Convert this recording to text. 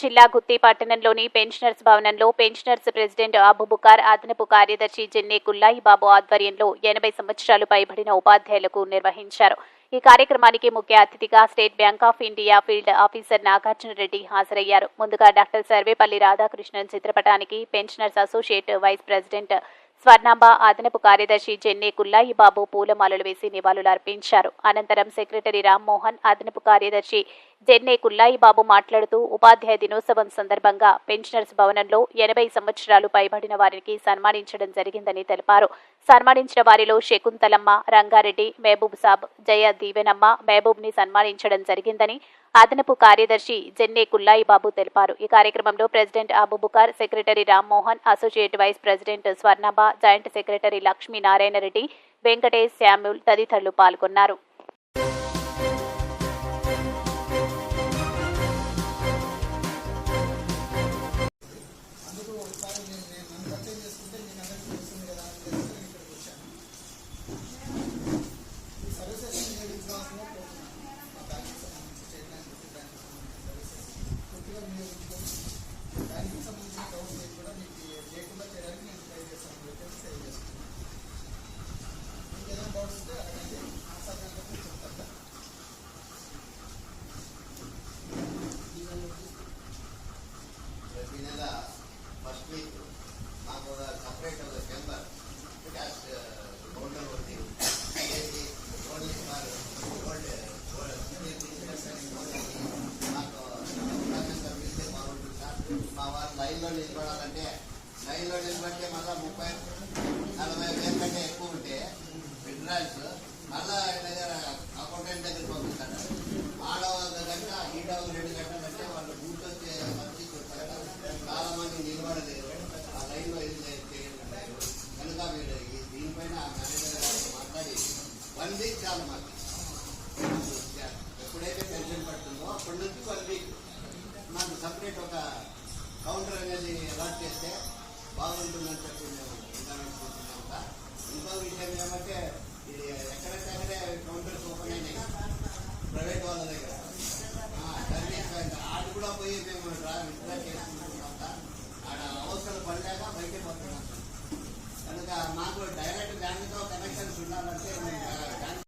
జిల్లా గుత్తి పట్టణంలోని పెన్షనర్స్ భవనంలో పెన్షనర్స్ ప్రెసిడెంట్ అబుబుకార్ అదనపు కార్యదర్శి జెన్నే కుల్లాయి బాబు ఆధ్వర్యంలో ఎనభై సంవత్సరాలు పైబడిన ఉపాధ్యాయులకు నిర్వహించారు. ఈ కార్యక్రమానికి ముఖ్య అతిథిగా State Bank of India field officer Nagarjuna Reddy హాజరయ్యారు. ముందుగా డాక్టర్ సర్వేపల్లి రాధాకృష్ణన్ చిత్రపటానికి pensioners associate vice president Swarnamba అదనపు కార్యదర్శి జెన్నే కుల్లాయి బాబు పూలమాలలు వేసి నివాళులర్పించారు. అనంతరం సెక్రటరీ రామ్మోహన్ అదనపు కార్యదర్శి జెన్నే కుల్లాయి బాబు మాట్లాడుతూ ఉపాధ్యాయ దినోత్సవం సందర్భంగా పెన్షనర్స్ భవనంలో ఎనభై సంవత్సరాలు పైబడిన వారికి సన్మానించడం జరిగిందని తెలిపారు. సన్మానించిన వారిలో శకుంతలమ్మ రంగారెడ్డి మహబూబ్ సాబ్ జయ దీవెనమ్మ మహబూబ్ని సన్మానించడం జరిగిందని అదనపు కార్యదర్శి జెన్నే కుల్లాయి బాబు తెలిపారు. ఈ కార్యక్రమంలో president Abubakar secretary Rammohan associate vice president Swarnabha joint secretary Lakshmi Narayana Reddy Venkatesh Samuel తదితరులు పాల్గొన్నారు. ఒకసారి నేను నేను నన్ను పరిచయం చేసుకుంటే మీకు అందరికీ తెలుస్తుంది కదా అని తెలిసి నేను ఇక్కడికి వచ్చాను. ఈ సర్వీసెస్ నేను ఇవ్వాల్సిన కోరుతున్నాను మా బ్యాంక్కి సంబంధించి స్టేట్ బ్యాంక్ గుర్తి సంబంధించిన సర్వీసెస్ పూర్తిగా వినియోగించుకొని బ్యాంక్కి సంబంధించిన డౌట్స్ కూడా మీకు లేకుండా చేయడానికి నేను ట్రై చేస్తాను. చెప్పేసి తెలియజేస్తున్నాను మీకు ఏదైనా డౌట్స్ ఉంటే అడగండి. ఆన్సర్ కనుక చెప్తాను ప్రతి నెల ఫస్ట్ వీక్ మాకు సపరేట్ ఒక ఉంది చేసి గోల్డ్ గోల్డ్ మాకు బాగుంటుంది సార్ మా వారు లైన్లో నిలబడాలంటే లైన్లో నిలబడితే మళ్ళీ ముప్పై నలభై వేల కంటే ఎక్కువ ఉంటే విడ్రాల్స్ మళ్ళా ఆయన దగ్గర అకౌంటెంట్ దగ్గర పంపిస్తాడు ఆడవాళ్ళ గంట ఈడవాళ్ళు రెండు గంటలు వన్ వీక్ చాలు మాకు. ఎప్పుడైతే పెన్షన్ పడుతుందో అప్పటి నుంచి వన్ వీక్ మాకు సపరేట్ ఒక కౌంటర్ అనేది అలాట్ చేస్తే బాగుంటుందని చెప్పి మేము విధానం ఇంకో విషయం ఏమంటే ఇది ఎక్కడెక్కడే కౌంటర్స్ ఓపెన్ అయినాయి ప్రైవేట్ వాళ్ళ దగ్గర. ఆడు కూడా పోయి మేము డ్రా విత్డ్రా చేసుకుంటున్నాం. ఆడ అవసరం పడలేక బయటకు వస్తున్నాం కనుక మాకు డైరెక్ట్ బ్యాంక్తో కనెక్షన్స్ ఉండాలంటే